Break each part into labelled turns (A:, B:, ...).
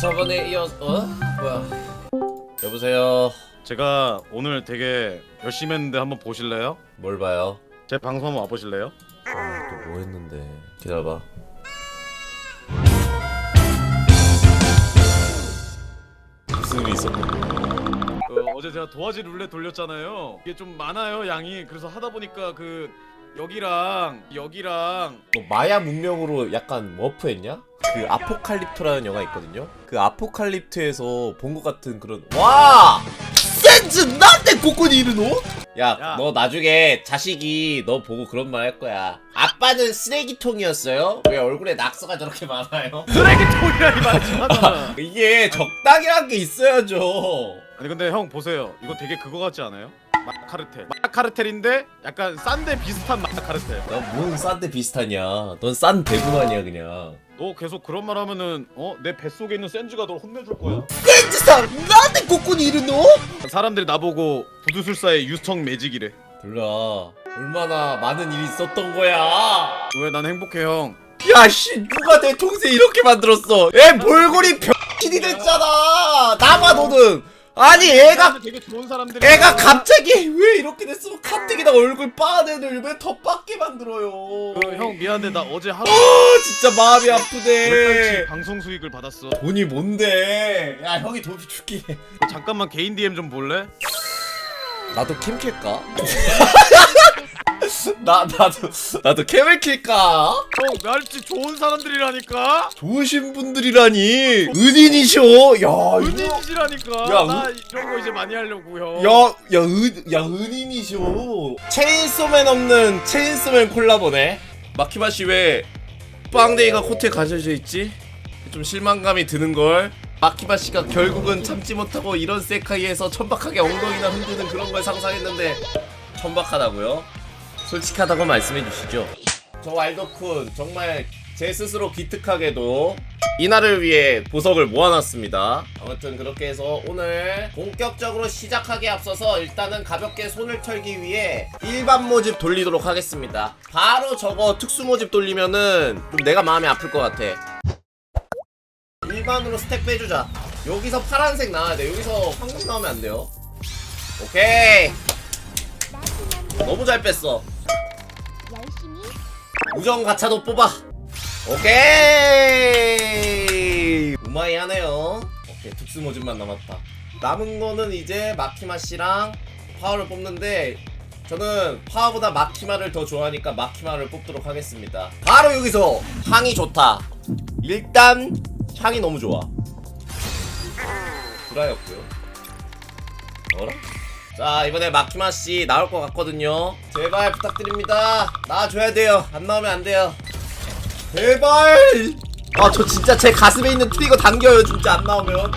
A: 저번에 이어 어 뭐야 여보세요
B: 제가 오늘 되게 열심히 했는데 한번 보실래요?
A: 뭘 봐요
B: 제 방송 한번 와보실래요?
A: 또뭐 했는데 기다려봐 무슨 일이 있었나
B: 그 어제 제가 도화지 룰렛 돌렸잖아요. 이게 좀 많아요 양이. 그래서 하다 보니까 그 여기랑 여기랑
A: 너 마야 문명으로 약간 머프했냐? 그 아포칼립토라는 영화 있거든요. 그 아포칼립토에서 본 것 같은 그런 와 센즈 나한테 코코니 이르노? 야,
B: 야.
A: 너 나중에 자식이 너 보고 그런 말 할 거야. 아빠는 쓰레기통이었어요? 왜 얼굴에 낙서가 저렇게 많아요?
B: 쓰레기통이라니 마.
A: 이게 적당이란 게 있어야죠.
B: 아니 근데 형 보세요. 이거 되게 그거 같지 않아요? 마카르텔. 마카르텔인데 약간 싼데 비슷한 마카르텔.
A: 넌뭔 싼데 비슷하냐? 넌 싼 대구만이야 그냥.
B: 너 계속 그런 말 하면은 어 내 뱃속에 있는 센즈가 널 혼내줄 거야.
A: 센즈상 나한테 코코니 이르노?
B: 사람들이 나보고 부두술사의 유성 매직이래.
A: 몰라. 얼마나 많은 일이 있었던 거야.
B: 왜 난 행복해 형.
A: 야, 씨, 누가 내 동생 이렇게 만들었어? 애 몰골이 병신이 됐잖아. 나봐, 너는. 아니, 애가,
B: 되게 좋은 사람들이.
A: 애가 갑자기 왜 이렇게 됐어? 가뜩이나 얼굴 빠은 애들 왜더 빠게 만들어요?
B: 그 형 미안한데 나 어제 하루
A: 아, 진짜 마음이 아프네.
B: 방송 수익을 받았어.
A: 돈이 뭔데? 야, 형이 돈 줄게.
B: 잠깐만 개인 DM 좀 볼래?
A: 나도 캠 킬까? 나, 나도, 나도 캠을 킬까?
B: 형 날씨 좋은 사람들이라니까.
A: 좋으신 분들이라니 은인이셔 야 이거
B: 은인이시라니까.
A: 야,
B: 나 이런 거 이제 많이 하려고 형.
A: 야 야 은, 야 은인이셔 체인소맨 없는 체인소맨 콜라보네 마키마 씨왜 빵데이가 코트에 가셔져 있지? 좀 실망감이 드는 걸 마키마 씨가 결국은 참지 못하고 이런 세카이에서 천박하게 엉덩이나 흔드는 그런 걸 상상했는데 천박하다고요? 솔직하다고 말씀해 주시죠 저 왈도쿤 정말 제 스스로 기특하게도 이날을 위해 보석을 모아놨습니다. 아무튼 그렇게 해서 오늘 본격적으로 시작하기에 앞서서 일단은 가볍게 손을 털기 위해 일반 모집 돌리도록 하겠습니다. 바로 저거 특수 모집 돌리면은 좀 내가 마음이 아플 것 같아. 일반으로 스택 빼주자. 여기서 파란색 나와야 돼. 여기서 황금 나오면 안 돼요. 오케이. 너무 잘 뺐어.
C: 열심히
A: 우정 가차도 뽑아. 오케이. 우마이 하네요. 오케이 특수 모집만 남았다. 남은 거는 이제 마키마 씨랑 파워를 뽑는데 저는 파워보다 마키마를 더 좋아하니까 마키마를 뽑도록 하겠습니다. 바로 여기서 향이 좋다. 일단 향이 너무 좋아. 구라였고요. 어라? 자 이번에 마키마 씨 나올 것 같거든요. 제발 부탁드립니다. 나와줘야 돼요. 안 나오면 안 돼요. 제발. 아 저 진짜 제 가슴에 있는 트리거 당겨요. 진짜 안 나오면.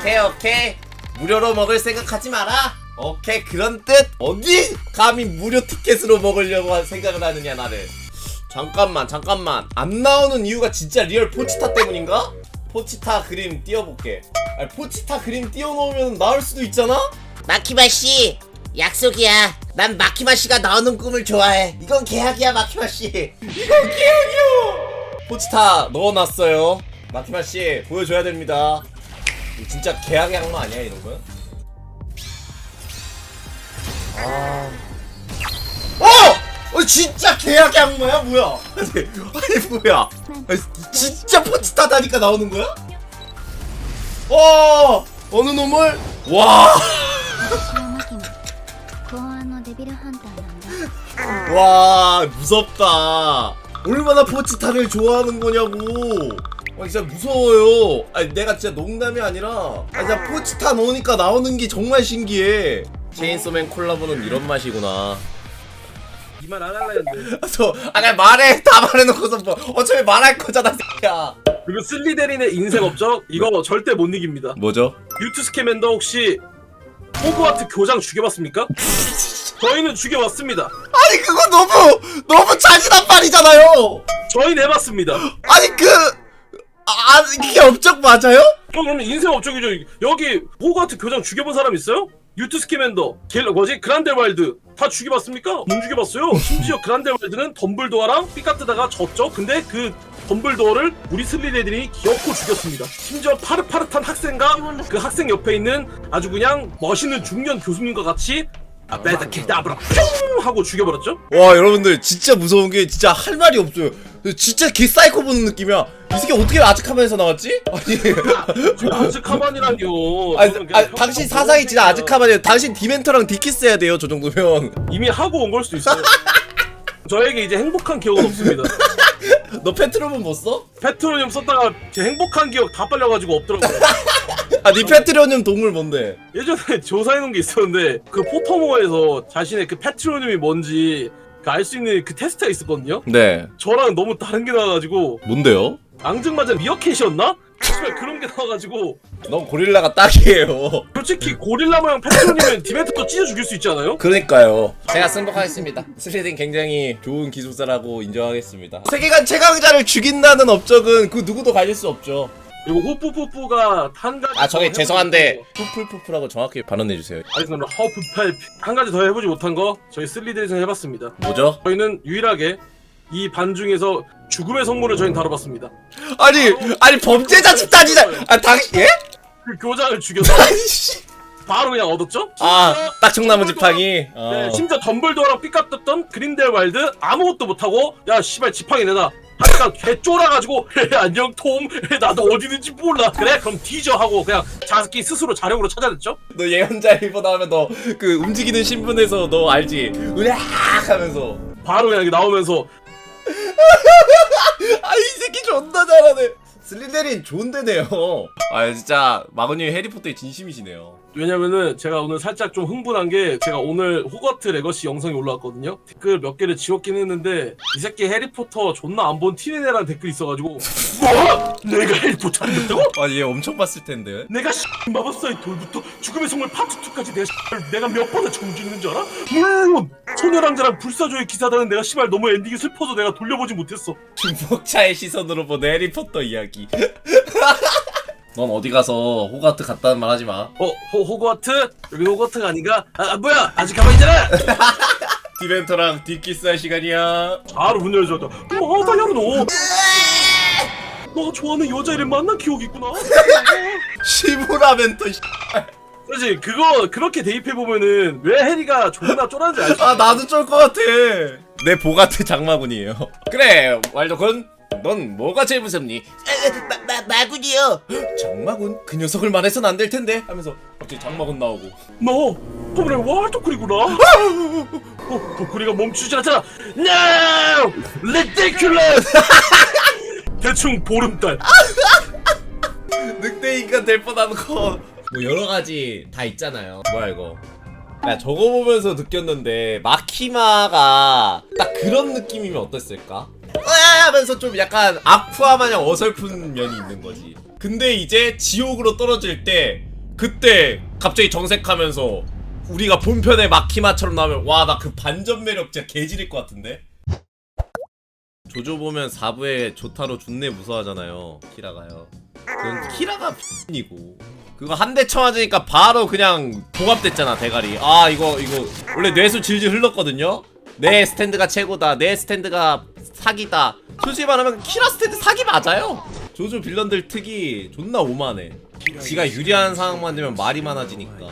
A: 오케이 오케이. 무료로 먹을 생각하지 마라. 오케이 그런 뜻. 어디 감히 무료 티켓으로 먹으려고 한 생각을 하느냐 나를. 잠깐만 잠깐만 안 나오는 이유가 진짜 리얼 포치타 때문인가? 포치타 그림 띄워볼게 아니 포치타 그림 띄워놓으면 나올 수도 있잖아?
D: 마키마 씨 약속이야. 난 마키마 씨가 나오는 꿈을 좋아해.
A: 이건 계약이야 마키마 씨 이건 계약이요 포치타 넣어놨어요 마키마 씨 보여줘야 됩니다 이거 진짜 계약의 악마 아니야 이런 거? 아... 어! 어 진짜 계약의 악마야 뭐야 아니, 아니 뭐야 아니, 진짜 포치타다니까 나오는 거야? 어 어느 놈을 와
C: 私はマキマ公安のデビルハンターなんだ
A: 와 무섭다 얼마나 포치타를 좋아하는 거냐고 아 진짜 무서워요 아니 내가 진짜 농담이 아니라 아 진짜 포치타 넣으니까 나오는 게 정말 신기해 체인소맨 콜라보는 이런 맛이구나
E: 이말 안 할라 했는데.
A: 저 아까 말해. 다 말해놓고서 뭐 어차피 말할 거잖아 새끼야.
E: 그리고 슬리데린의 인생 업적? 이거 절대 못 이깁니다.
A: 뭐죠?
E: 유투 스캐맨더 혹시 호그와트 교장 죽여봤습니까? 저희는 죽여봤습니다.
A: 아니 그거 너무 너무 잔인한 말이잖아요.
E: 저희는 해봤습니다.
A: 아니 그 아, 그게 업적 맞아요?
E: 어, 그럼 인생 업적이죠. 여기 호그와트 교장 죽여본 사람 있어요? 뉴트 스키맨더, 갤 뭐지 그란델왈드 다 죽여봤습니까? 못 죽여봤어요. 심지어 그란델왈드는 덤블도어랑 삐까뜨다가 졌죠. 근데 그 덤블도어를 우리 슬리데들이 기어코 죽였습니다. 심지어 파릇파릇한 학생과 그 학생 옆에 있는 아주 그냥 멋있는 중년 교수님과 같이 아, 베다케다브라 뿅 하고 죽여버렸죠.
A: 와 여러분들 진짜 무서운 게 진짜 할 말이 없어요 진짜 개 사이코 보는 느낌이야 이 새끼 어떻게 아즈카반에서 나왔지? 아니
E: 아즈카반이란요.
A: 아니,
E: 저는 그냥
A: 아니, 당신 사상이 진짜 아즈카반이에요 당신 디멘터랑 디키스 해야 돼요 저 정도면
E: 이미 하고 온 걸 수도 있어요. 저에게 이제 행복한 기억은 없습니다.
A: 너 페트로문 못 써?
E: 페트로늄 썼다가 제 행복한 기억 다 빨려가지고 없더라고요.
A: 아니 페트로늄 동물 뭔데?
E: 예전에 조사해놓은 게 있었는데 그 포터모어에서 자신의 그 페트로늄이 뭔지 알 수 있는 그 테스트가 있었거든요.
A: 네
E: 저랑 너무 다른 게 나와가지고
A: 뭔데요?
E: 앙증맞은 미어캣이었나? 정말 그런 게 나와가지고
A: 넌 고릴라가 딱이에요
E: 솔직히 고릴라 모양 페트로늄은 디멘트도 찢어 죽일 수 있지 않아요?
A: 그러니까요. 제가 승복하겠습니다. 스리딩 굉장히 좋은 기술사라고 인정하겠습니다. 세계관 최강자를 죽인다는 업적은 그 누구도 가질 수 없죠.
E: 그리고 호프푸푸가 한 가지
A: 아 저게
E: 더
A: 죄송한데 푸풀푸풀하고 정확히 발언해 주세요.
E: 거. 알겠습니다. 허프펠 한 가지 더 해보지 못한 거 저희 슬리들에서 해봤습니다.
A: 뭐죠?
E: 저희는 유일하게 이 반 중에서 죽음의 성물을 저희는 다뤄봤습니다.
A: 아니 아니 범죄자 집단이다. 아 당신 예?
E: 그 교장을 죽여서
A: 아이씨.
E: 바로 그냥 얻었죠?
A: 아
E: 심지어
A: 딱청나무
E: 덤블도어-
A: 지팡이. 어.
E: 네, 심지어 덤블도어랑 삐까떴던 그린델왈드 아무것도 못하고 야 씨발 지팡이 내놔 하니까 개 쫄아가지고 안녕 톰 나도 어디 있는지 몰라 그래 그럼 뒤져 하고 그냥 자기 스스로 자력으로 찾아냈죠
A: 너 예언자 일보 나오면 너 그 움직이는 신분에서 너 알지? 으악 하면서
E: 바로 그냥 나오면서
A: 아이 새끼 존나 잘하네. 슬리데린 좋은데네요. 아 진짜 마그님 해리포터의 진심이시네요.
E: 왜냐면은 제가 오늘 살짝 좀 흥분한 게 제가 오늘 호거트 레거시 영상이 올라왔거든요 댓글 몇 개를 지웠긴 했는데 이 새끼 해리포터 존나 안 본 티네네라는 댓글이 있어가지고 뭐? 내가 해리포터 안 봤다고?
A: 아 얘 엄청 봤을 텐데.
E: 내가 씨, 마법사의 돌부터 죽음의 성물 파트 2까지 내가 씨, 내가 몇 번을 정주는 줄 알아? 물론 소녀랑자랑 불사조의 기사단은 내가 씨발 너무 엔딩이 슬퍼서 내가 돌려보지 못했어.
A: 중복차의 시선으로 본 해리포터 이야기. 넌 어디 가서 호가트 갔다는 말 하지 마.
E: 어 호, 호거트 여기 호거트가 아닌가? 아, 아, 뭐야 아직 가만히 있잖아.
A: 디벤터랑 딥키스 할 시간이야.
E: 바로 문 열어줬다. 어 다이아로 너. 너가 좋아하는 여자 이름 만난 기억이 있구나.
A: 시무라멘토. 씨.
E: 그렇지 그거 그렇게 대입해 보면은 왜 해리가 존나 쫄았는지 알지?
A: 아 나도 쫄 것 같아. 내 보가트 장마군이에요. 그래 왈도군. 넌 뭐가 제일 무섭니?
D: 마, 마, 마군이요.
A: 장마군? 그 녀석을 말해선 안 될 텐데 하면서 갑자기 장마군 나오고
E: 너 저번에 왈도쿠리구나. 어, 도쿠리가 멈추지 않잖아. No, ridiculous. 대충 보름달.
A: 늑대 인간 될 뻔한 거. 뭐 여러 가지 다 있잖아요. 뭐야 이거? 야 저거 보면서 느꼈는데 마키마가 딱 그런 느낌이면 어땠을까? 하면서 좀 약간 아쿠아 마냥 어설픈 면이 있는 거지. 근데 이제 지옥으로 떨어질 때 그때 갑자기 정색하면서 우리가 본편의 마키마처럼 나오면 와 나 그 반전 매력 진짜 개지릴 것 같은데. 조조 보면 4부에 조타로 존내 무서워하잖아요. 키라가요. 그건 키라가 이고 그거 한 대 쳐맞으니까 바로 그냥 봉합됐잖아 대가리 아 이거 이거 원래 뇌수 질질 흘렀거든요 내 스탠드가 최고다 내 스탠드가 사기다. 솔직히 말하면 키라 스탠드 사기 맞아요. 조조 빌런들 특이 존나 오만해. 지가 유리한 상황만 되면 말이 많아지니까.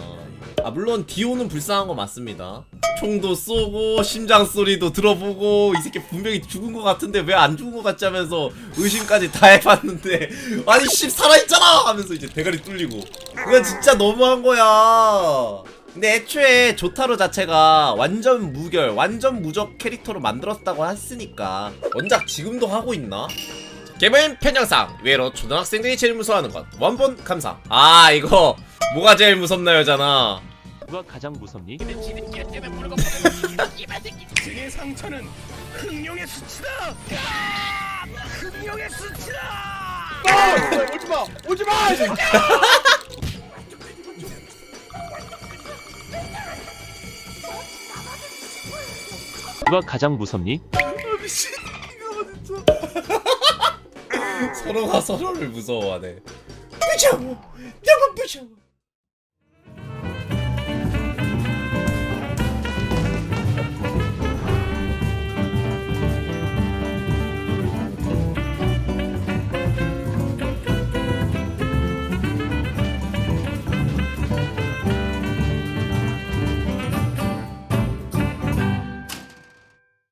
A: 아 물론 디오는 불쌍한 거 맞습니다. 총도 쏘고 심장 소리도 들어보고 이 새끼 분명히 죽은 거 같은데 왜 안 죽은 거 같지 하면서 의심까지 다 해봤는데 아니 씨 살아있잖아! 하면서 이제 대가리 뚫리고. 그건 진짜 너무한 거야 근데 애초에 조타로 자체가 완전 무결 완전 무적 캐릭터로 만들었다고 했으니까 원작 지금도 하고 있나? 게임 편향상 외로 초등학생들이 제일 무서워하는 것. 원본 감상. 아 이거 뭐가 제일 무섭나요잖아
F: 누가 가장 무섭니? 누가 가장 무섭니?
A: 서로가 서로를 무서워하네. 무서워. 너무 무서워.